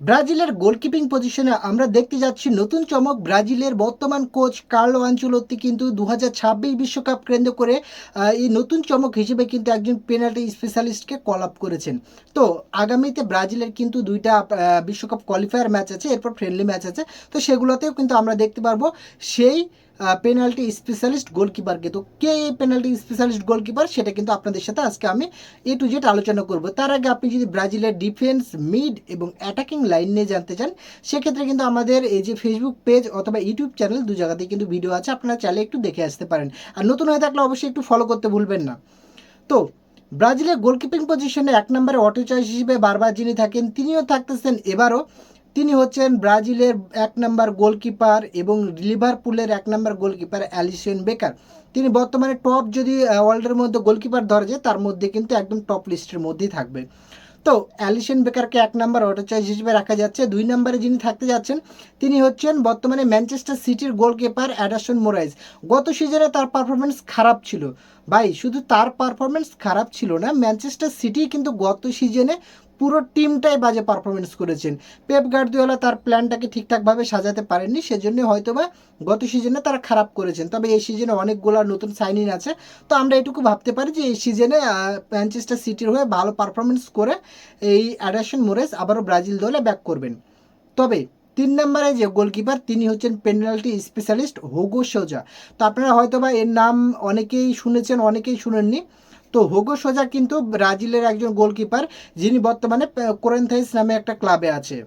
ব্রাজিলের গোলকিপিং পজিশনে আমরা দেখতে যাচ্ছি নতুন চমক ব্রাজিলের বর্তমান কোচ কার্লো আঞ্চলত্তি কিন্তু দু বিশ্বকাপ কেন্দ্র করে এই নতুন চমক হিসেবে কিন্তু একজন পেনাল্টি স্পেশালিস্টকে কল আপ করেছেন। তো আগামীতে ব্রাজিলের কিন্তু দুইটা বিশ্বকাপ কোয়ালিফায়ার ম্যাচ আছে, এরপর ফ্রেন্ডলি ম্যাচ আছে, তো সেগুলোতেও কিন্তু আমরা দেখতে পারব সেই পেনাল্টি স্পেশালিস্ট গোলকিপারকে তো কে পেনাল্টি স্পেশালিস্ট গোলকিপার সেটা কিন্তু আপনাদের সাথে আজকে আমি এ টু জেড আলোচনা করব। তার আগে আপনি যদি ব্রাজিলের ডিফেন্স মিড এবং অ্যাটাকিং লাইন নিয়ে জানতে চান, সেক্ষেত্রে কিন্তু আমাদের এই যে ফেসবুক পেজ অথবা ইউটিউব চ্যানেল দু জায়গাতেই কিন্তু ভিডিও আছে। আপনারা চাইলে একটু দেখে আসতে পারেন। আর নতুন হয়ে থাকলে অবশ্যই একটু ফলো করতে ভুলবেন না। তো, ব্রাজিলের গোলকিপিং পজিশনে এক নম্বরে অটো চয়েস হিসেবে বারবার যিনি থাকেন, তিনিও থাকতেছেন এবারও তিনি হচ্ছেন ব্রাজিলের এক নম্বর গোলকিপার এবং লিভারপুলের এক নম্বর গোলকিপার অ্যালিসিয়ন বেকার। তিনি বর্তমানে টপ যদি ওয়ার্ল্ডের মধ্যে গোলকিপার ধরা যায়, তার মধ্যে কিন্তু একদম টপ লিস্টের মধ্যেই থাকবে। তো অ্যালিসন বেকারকে এক নম্বর অটো চয়েস হিসেবে রাখা যাচ্ছে। দুই নম্বরে যিনি থাকতে যাচ্ছেন, তিনি হচ্ছেন বর্তমানে ম্যানচেস্টার সিটির গোলকিপার অ্যাডাসন মোরাইজ গত সিজনে তার পারফরমেন্স খারাপ ছিল। ভাই, শুধু তার পারফরমেন্স খারাপ ছিল না, ম্যানচেস্টার সিটি কিন্তু গত সিজনে পুরো টিমটাই বাজে পারফরমেন্স করেছেন। পেপ গার্দিওলা তার প্ল্যানটাকে ঠিকঠাকভাবে সাজাতে পারেননি, সেজন্য হয়তোবা গত সিজনে তারা খারাপ করেছেন। তবে এই সিজনে অনেকগুলো নতুন সাইন ইন আছে। তো আমরা এটুকু ভাবতে পারি যে এই সিজনে ম্যানচেস্টার সিটির হয়ে ভালো পারফরমেন্স করে এই অ্যাডাসন মোরেস আবারও ব্রাজিল দলে ব্যাক করবেন। তবে তিন নম্বরে যে গোলকিপার তিনি হচ্ছেন পেনাল্টি স্পেশালিস্ট হোগো সোজা। তো আপনারা হয়তোবা এর নাম অনেকেই শুনেছেন, অনেকেই শুনেননি। তো হোগো সোজা কিন্তু ব্রাজিলের একজন গোলকিপার, যিনি বর্তমানে কোরেন্থাইস নামে একটা ক্লাবে আছে।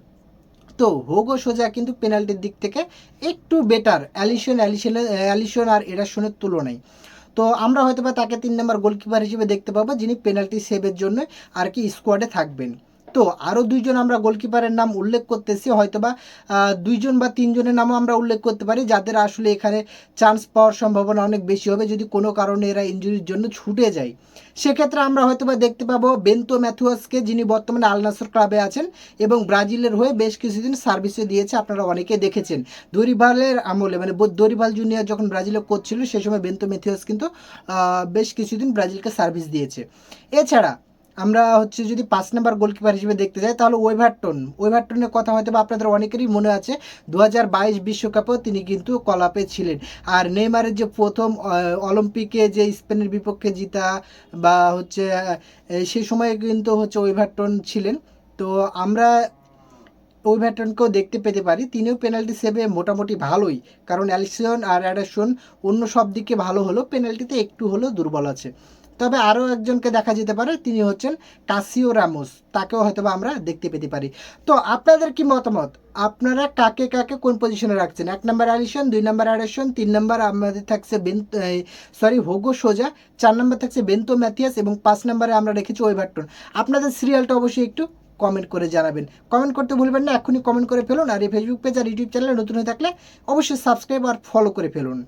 তো হোগো সোজা কিন্তু পেনাল্টির দিক থেকে একটু বেটার অ্যালিশন অ্যালিশন অ্যালিশন আর এরাশনের তুলনায়। তো আমরা হয়তো বা তাকে তিন নম্বর গোলকিপার হিসেবে দেখতে পাবো, যিনি পেনাল্টি সেভের জন্য আর কি স্কোয়াডে থাকবেন। তো আরও দুইজন আমরা গোলকিপারের নাম উল্লেখ করতেছি, হয়তোবা দুইজন বা তিনজনের নামও আমরা উল্লেখ করতে পারি, যাদের আসলে এখানে চান্স পাওয়ার সম্ভাবনা অনেক বেশি হবে যদি কোনো কারণে এরা ইঞ্জুরির জন্য ছুটে যায়। সেক্ষেত্রে আমরা হয়তোবা দেখতে পাবো বেন্তো ম্যাথুয়াসকে, যিনি বর্তমানে আলনাসর ক্লাবে আছেন এবং ব্রাজিলের হয়ে বেশ কিছুদিন সার্ভিসে দিয়েছে, আপনারা অনেকে দেখেছেন। দরিভালের আমলে মানে দরিভাল জুনিয়র যখন ব্রাজিলে কোচ ছিল সেই সময় বেন্তো ম্যাথুয়াস কিন্তু বেশ কিছুদিন ব্রাজিলকে সার্ভিস দিয়েছে। এছাড়া আমরা হচ্ছে যদি পাঁচ নাম্বার গোলকিপার হিসেবে দেখতে যাই, তাহলে ওয়েভারটন ওয়েভারটনের কথা হয়তো বা আপনাদের অনেকেরই মনে আছে দু বাইশ বিশ্বকাপেও তিনি কিন্তু কলাপে ছিলেন। আর নেইমারের যে প্রথম অলিম্পিকে যে স্পেনের বিপক্ষে জিতা বা হচ্ছে সেই সময়ে কিন্তু হচ্ছে ওয়েভারটন ছিলেন। তো আমরা ওয়েভারটনকেও দেখতে পেতে পারি। তিনিও পেনাল্টি সেভে মোটামুটি ভালোই। কারণ অ্যালিসন আর অ্যাডাসন অন্য সব দিকে ভালো হলো পেনাল্টিতে একটু হলেও দুর্বল আছে। তবে আরও একজনকে দেখা যেতে পারে, তিনি হচ্ছেন কাসিও রামোস। তাকেও হয়তো আমরা দেখতে পেতে পারি। তো আপনাদের কি মতামত? আপনারা কাকে কাকে কোন পজিশনে রাখছেন? এক নম্বর অ্যাডিশন দুই নম্বর অ্যাডিশন তিন নম্বর আমাদের থাকছে বেন সরি হোগো সোজা, চার নম্বর থাকছে বেন্তো ম্যাথিয়াস এবং পাঁচ নম্বরে আমরা রেখেছি ওয়েভারটন। আপনাদের সিরিয়ালটা অবশ্যই একটু কমেন্ট করে জানাবেন। কমেন্ট করতে ভুলবেন না এখনই কমেন্ট করে ফেলুন। আর এই ফেসবুক পেজ আর ইউটিউব চ্যানেলে নতুন হয়ে থাকলে অবশ্যই সাবস্ক্রাইব আর ফলো করে ফেলুন।